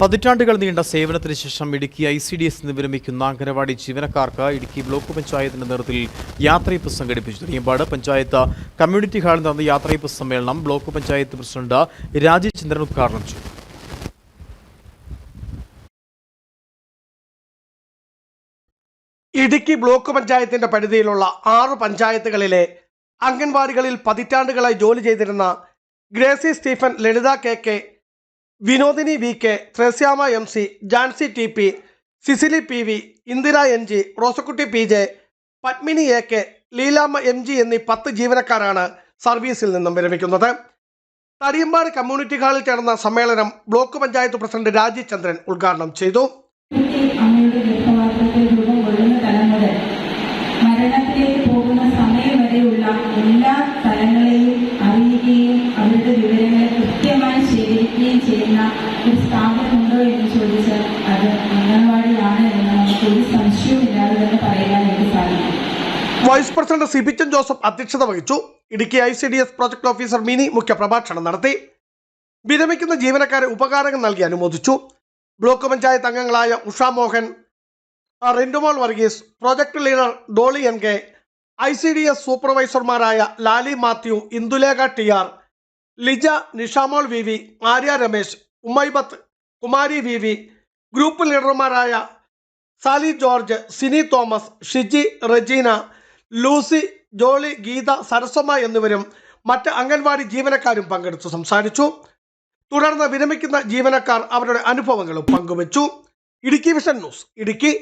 പതിറ്റാണ്ടുകൾ നീണ്ട സേവനത്തിന് ശേഷം Idukki I C D S നിന്ന് വിരമിക്കുന്ന അംഗനവാടി ജീവനക്കാർക്ക് ഇടുക്കി ബ്ലോക്ക് പഞ്ചായത്തിന്റെ നേതൃത്വത്തിൽ യാത്രയപ്പ് സംഘടിപ്പിച്ചു. തിരിയമ്പാട് പഞ്ചായത്ത് കമ്മ്യൂണിറ്റി ഹാളിൽ നടന്ന യാത്രയപ്പ് സമ്മേളനം ബ്ലോക്ക് പഞ്ചായത്ത് പ്രസിഡന്റ് രാജീവ് ഉദ്ഘാടനം ചെയ്തു. ഇടുക്കി ബ്ലോക്ക് പഞ്ചായത്തിന്റെ പരിധിയിലുള്ള ആറ് പഞ്ചായത്തുകളിലെ അംഗൻവാടികളിൽ പതിറ്റാണ്ടുകളായി ജോലി ചെയ്തിരുന്ന Gracy Stephen Lalitha K K Vinodini V K Thresiamma M C Jancy T P Cicily P V Indira N G Rosakutty P J Padmini A K Leelamma M G എന്നീ പത്ത് ജീവനക്കാരാണ് സർവീസിൽ നിന്നും വിരമിക്കുന്നത്. തടിയമ്പാട് കമ്മ്യൂണിറ്റി ഹാളിൽ ചേർന്ന സമ്മേളനം ബ്ലോക്ക് പഞ്ചായത്ത് പ്രസിഡന്റ് രാജീവ് ഉദ്ഘാടനം ചെയ്തു. എല്ലാ തലങ്ങളെയും ഒരു സ്ഥാപനമുണ്ടോ എന്ന് ചോദിച്ചാൽ അത് അംഗൻവാടിയാണ് എന്ന് നമുക്ക് ഒരു സംശയവുമില്ലാതെ തന്നെ സാധിക്കും. വൈസ് പ്രസിഡന്റ് സിബിച്ചൻ ജോസഫ് അധ്യക്ഷത വഹിച്ചു. Idukki I C D S project officer Mini മുഖ്യപ്രഭാഷണം നടത്തി. വിരമിക്കുന്ന ജീവനക്കാരെ ഉപകാരങ്ങൾ നൽകി അനുമോദിച്ചു. ബ്ലോക്ക് പഞ്ചായത്ത് അംഗങ്ങളായ Usha Mohan Rindumol Varghese project leader Dolly N K I C D S സൂപ്പർവൈസർമാരായ Lali Mathew Indulekha T R Lija Nishamol V V Arya Ramesh Ummaibath Kumari V V group ലീഡർമാരായ Sally George Sini Thomas Shiji Regina Lucy Jolly Geetha Sarasamma എന്നിവരും മറ്റ് അംഗൻവാടി ജീവനക്കാരും പങ്കെടുത്തു സംസാരിച്ചു. തുടർന്ന് വിരമിക്കുന്ന ജീവനക്കാർ അവരുടെ അനുഭവങ്ങളും പങ്കുവച്ചു. Idukki vision news Idukki.